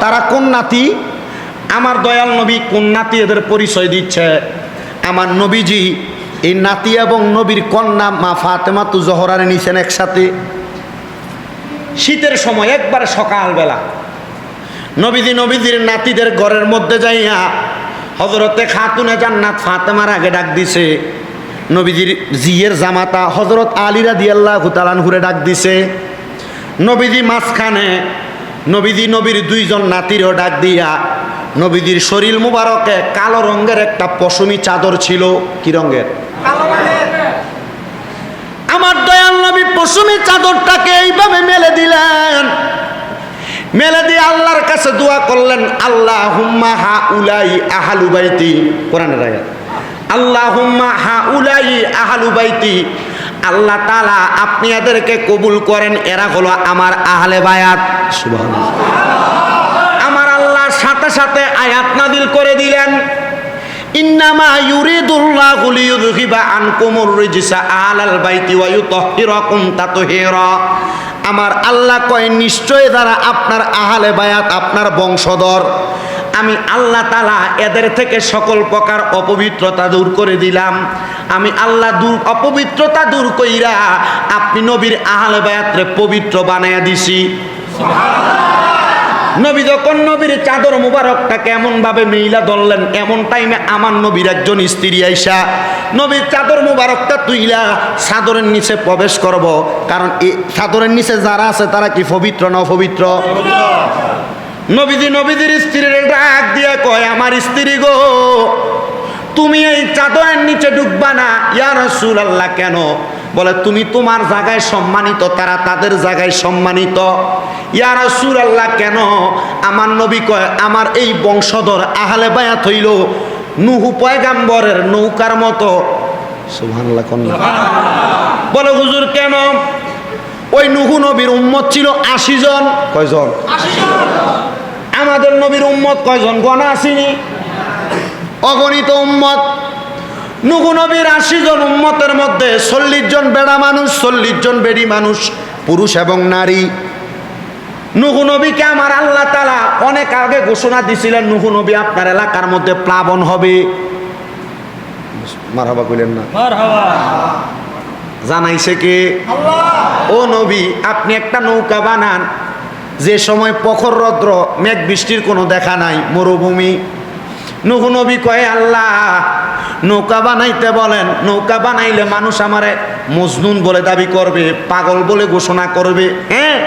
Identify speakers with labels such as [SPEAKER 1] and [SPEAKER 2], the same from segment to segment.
[SPEAKER 1] তারা কোন নাতি? আমার দয়াল নবী কোন নাতি এদের পরিচয় দিচ্ছে? আমার নবীজি, এই নাতি এবং নবীর কন্যা মা ফাতেমা তু জহরারে নিছেন একসাথে। শীতের সময় একবার সকালবেলা নবীজি নবীজির নাতিদের ঘরের মধ্যে যাইয়া হজরতে খাতুনে জান্নাত ফাতেমার আগে ডাক দিছে। নবীজির জিয়ের জামাতা হজরত আলীরা দিয়াল্লাহ হুতালান ঘুরে ডাক দিছে। নবীজি মাঝখানে নবীজি নবীর দুইজন নাতিরও ডাক দিয়া নবীজির শরীর মুবারকে কালো রঙের একটা পশমি চাদর ছিল। কি রঙের? আমার দয়াল নবী পশমি চাদরটাকে এইভাবে মেলে দিলেন। মেলে দিয়ে আল্লাহর কাছে দোয়া করলেন আল্লাহ হুম্মা হা উলাই আহালু বাইতি কোরআনের আল্লাহ হুম্মা হা উলাই আহালু বাইতি আল্লাহ তালা আপনি এদেরকে কবুল করেন, এরা হলো আমার আহলে বায়াত। আমার আল্লাহ সাথে সাথে আয়াত নাদিল করে দিলেন। ইন্নামা ইউরিদুল্লাহু লিইউযহিবা আনকুমুর রিজসা আলাল বাইতি ওয়া ইউতাহহিরাকুম তাতহীরা। আমার আল্লাহ কয়, নিশ্চয় দ্বারা আপনার আহালে বায়াত, আপনার বংশধর, আমি আল্লাহ তালা এদের থেকে সকল প্রকার অপবিত্রতা দূর করে দিলাম। আমি আল্লাহ দূর, অপবিত্রতা দূর কইরা আপনি নবীর আহালে বায়াতরে পবিত্র বানাইয়া দিছি। নবী যখন নবীর চাদর মুবারকটাকে এমন ভাবে মেইলা ধরলেন, এমন টাইমে আমার নবীর একজন স্ত্রী আইসা, নবীর চাদর মুবারকটা তুইলা চাদরের নিচে প্রবেশ করব, কারণ এই চাদরের নিচে যারা আছে তারা কি পবিত্র না অপবিত্র? নবীজি নবীজির স্ত্রীর ডাক দিয়ে কয়, আমার স্ত্রী গো তুমি এই চাদরের নিচে ডুববা না। ইয়া রসুল আল্লাহ কেন? বলে তুমি তোমার জায়গায় সম্মানিত তারা তাদের জায়গায় সম্মানিত। ইয়া রসুল আল্লাহ কেন? আমার নবী কয় আমার এই বংশধর আহলে বায়াত হইল নুহু পয়গাম্বরের নৌকার মতো। সুবহানাল্লাহ বলে হুজুর কেন? ওই নুহু নবীর উম্মত ছিল আশি জন। কয়জন? আমাদের নবীর উম্মত কয়জন? গণা আসিনি অগণিত উম্মত। নুহু নবীর আশি জন উম্মতের মধ্যে চল্লিশ জন বেড়া মানুষ চল্লিশ জন বেড়ি মানুষ পুরুষ এবং নারী। নুহু নবীকে আমার আল্লাহ তালা অনেক আগে ঘোষণা দিছিলেন নুহু নবী আপনার এলাকার মধ্যে প্লাবন হবে। মারহাবা কইলেন না। জানাইছে কে? ও নবী আপনি একটা নৌকা বানান। যে সময় প্রখর রৌদ্র মেঘ বৃষ্টির কোনো দেখা নাই মরুভূমি। নুহু নবী কয়ে, আল্লাহ, নৌকা বানাইতে বলেন, নৌকা বানাইলে মানুষ আমারে মজনুন বলে দাবি করবে, পাগল বলে ঘোষণা করবে। হ্যাঁ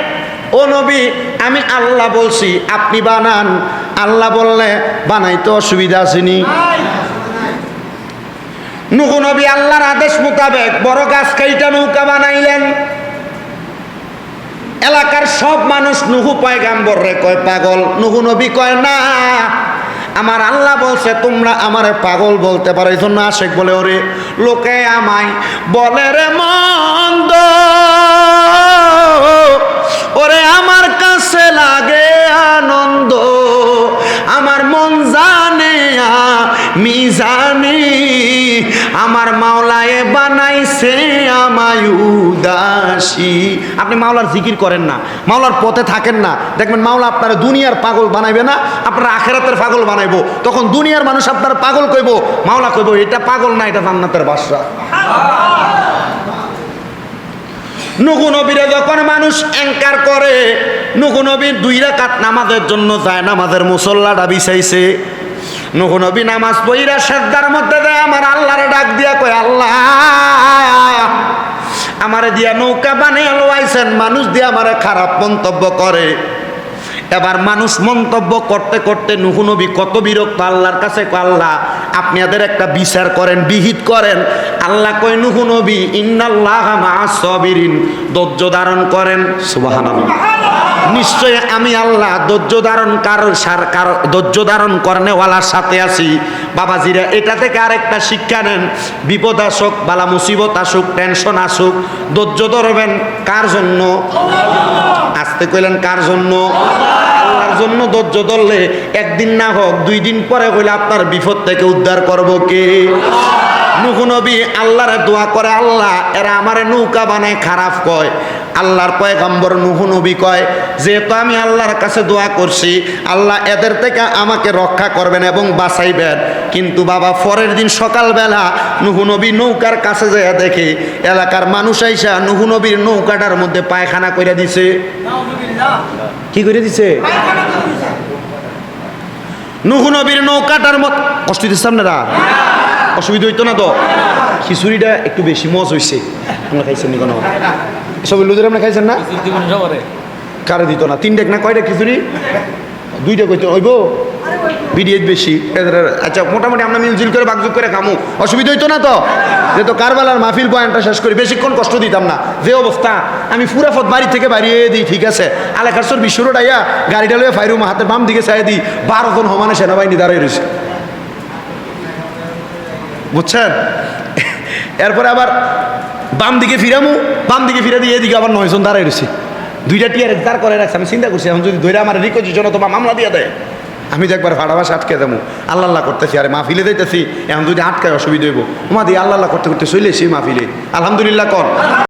[SPEAKER 1] ও নবী, আমি আল্লাহ বলছি, আপনি বানান। আল্লাহ বললে, বানাইতে অসুবিধা আসেনি নুহু নবী আল্লাহর আদেশ মোতাবেক বড় গাছ কাইটা নৌকা বানাইলেন। এলাকার সব মানুষ নুহু পয়গাম্বর রে কয়, পাগল। নুহু নবী কয়, না আমার আল্লাহ বলছে, তোমরা আমার পাগল বলতে পারো এই জন্য আশেক বলে, ওরে লোকে আমায় বলে রে মন্দ। ওরে আমার কাছে লাগে আনন্দ, আমার মন জানে আমি উদাসী আপনি মাওলার জিকির করেন না, মাওলার পথে থাকেন না। দেখবেন মাওলা আপনারা দুনিয়ার পাগল বানাইবে না, আপনার আখেরাতের পাগল বানাইবো। তখন দুনিয়ার মানুষ আপনার পাগল কইব, মাওলা কইব, এটা পাগল না, এটা জান্নাতের বাসা নবীরে যখন মানুষ অ্যাঙ্কার করে নুহু নবীর দুই রাকাত নামাজের জন্য যায়, নামাজের মুসল্লাটা বিছাইছে। নুহু নবী নামাজ পইরা শ্রদ্ধার মধ্যে দেয়, আমার আল্লাহরে ডাক দিয়া কয়, আল্লাহ আমারে দিয়া নৌকা বানিয়ে লোয়াইছেন মানুষ দিয়ে আমারে খারাপ মন্তব্য করে। এবার মানুষ মন্তব্য করতে করতে নুহু নবী কত বিরক্ত, আল্লাহর কাছে আল্লাহ, আপনি এদের একটা বিচার করেন, বিহিত করেন। আল্লাহ কয়, নুহু নবী, ইন্নাল্লাহ মা সবিরিন। ধৈর্য ধারণ করেন। সুবহানাল্লাহ। নিশ্চয় আমি আল্লাহ ধৈর্য ধারণ কারও সার কারও ধৈর্য ধারণ করেনেওয়ালার সাথে আছি। বাবাজিরা, এটা থেকে আরেকটা শিক্ষা নেন। বিপদ আসুক, বালা মুসিবত আসুক, টেনশন আসুক, ধৈর্য ধরবেন কার জন্য? আসতে কইলেন, কার জন্য? আল্লাহর জন্য ধৈর্য ধরলে একদিন না হোক, দুই দিন পরে হইলে আপনার বিপদ থেকে উদ্ধার করব কে? নুহু নবী আল্লাহরে দোয়া করে, আল্লাহ, এরা আমারে নৌকা বানায় খারাপ কয়। আল্লাহর পয়গম্বর নুহু নবী কয়, যেহেতু আমি আল্লাহর কাছে দোয়া করছি, আল্লাহ এদের থেকে আমাকে রক্ষা করবেন এবং বাঁচাইবেন। কিন্তু বাবা, পরের দিন সকালবেলা নুহু নবী নৌকার কাছে যায় দেখে, এলাকার মানুষ আইসা নুহু নবীর নৌকাটার মধ্যে পায়খানা করে দিছে। কি করে দিছে? নুহু নবীর নৌকাটার মত, কষ্ট দিচ্ছে আপনারা? অসুবিধা হইতো না তো? খিচুড়িটা একটু বেশি মজ হয়েছে খাইছেন কোনো? সব লুজের আপনি খাইছেন না? কারে দিত না? তিনটা না কয়টা খিচুড়ি? দুইটা কইতে হইব? বিডিএ বেশি। আচ্ছা মোটামুটি আমরা মিলজিল করে বাগজুগ করে খামু। অসুবিধা হইতো না তো? যেহেতু কারবালার মাহফিল বয়ানটা শেষ করি বেশিক্ষণ কষ্ট দিতাম না। যে অবস্থা আমি ফুরাফত বাড়ি থেকে বাড়িয়ে দিই ঠিক আছে? এলাকার সর বিশ্বর ডাইয়া গাড়িটা লয়ে ফাইরুম হাতের বাম দিকে চাই দিই বারো জন সমানে সেনাবাহিনী দাঁড়িয়ে রয়েছে বুঝছেন? এরপরে আবার বাম দিকে ফিরামু, বাম দিকে ফিরে দিয়ে এদিকে আবার নয়জন দাঁড়াই রয়েছে। দুইটা টিয়ারে দাঁড় করে রাখছে, আমি চিন্তা করছি, এখন যদি ধৈর্য আমার রিকোজিশন অথবা মামলা দিয়ে দেয়, আমি তো একবার ভাড়া বাসা আটকে দেবো। আল্লাহ আল্লাহ করতেছি, আরে মাহফিলে দিতেছি এখন যদি আটকায় অসুবিধা হইব। মা দিয়ে আল্লাহ আল্লাহ করতে করতে চলে এসি মাহফিলে। আলহামদুলিল্লাহ কর